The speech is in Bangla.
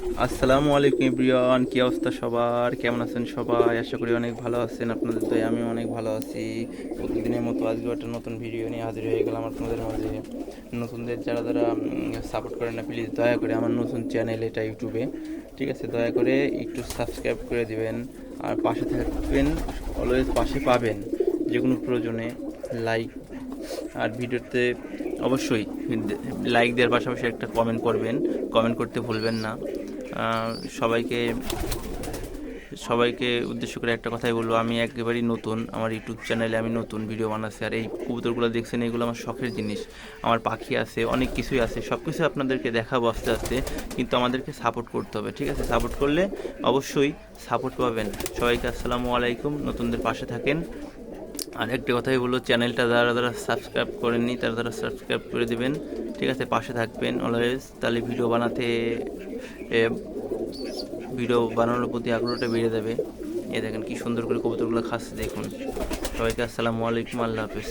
আসসালামু আলাইকুম ইব্রিয়ান কি অবস্থা সবার? কেমন আছেন সবাই? আশা করি অনেক ভালো আছেন, আপনাদের দয়ে আমি অনেক ভালো আছি। প্রতিদিনের মতো আজকে একটা নতুন ভিডিও নিয়ে হাজির হয়ে গেলাম আপনাদের মাঝে। নতুনদের যারা যারা সাপোর্ট করেন না প্লিজ দয়া করে আমার নতুন চ্যানেল এটা ইউটিউবে ঠিক আছে? দয়া করে একটু সাবস্ক্রাইব করে দিবেন, আর পাশে থাকবেন অলওয়েজ পাশে পাবেন যে কোনো প্রয়োজনে লাইক আর ভিডিওতে অবশ্যই লাইক দেওয়ার পাশাপাশি একটা কমেন্ট করবেন কমেন্ট করতে ভুলবেন না। সবাইকে সবাইকে উদ্দেশ্য করে একটা কথাই বলব। আমি একেবারেই নতুন, আমার ইউটিউব চ্যানেলে আমি নতুন ভিডিও বানাচ্ছি, আর এই কবুতরগুলো দেখছেন, এগুলো আমার শখের জিনিস। আমার পাখি আছে, অনেক কিছুই আছে সব কিছু আপনাদেরকে দেখাবো আস্তে আস্তে, কিন্তু আমাদেরকে সাপোর্ট করতে হবে, ঠিক আছে? সাপোর্ট করলে অবশ্যই সাপোর্ট পাবেন। সবাইকে আসসালামু আলাইকুম, নতুনদের পাশে থাকেন। আর একটা কথাই বলব, চ্যানেলটা যারা যারা সাবস্ক্রাইব করেননি তারা তারা সাবস্ক্রাইব করে দেবেন। ঠিক আছে, পাশে থাকবেন অলওয়েজ তাহলে ভিডিও বানাতে ভিডিও বানানোর প্রতি আগ্রহটা বেড়ে যাবে। এ দেখেন কি সুন্দর করে কবুতরগুলো খাচ্ছে, দেখুন। সবাইকে আসসালামু আলাইকুম, আল্লাহ হাফেজ।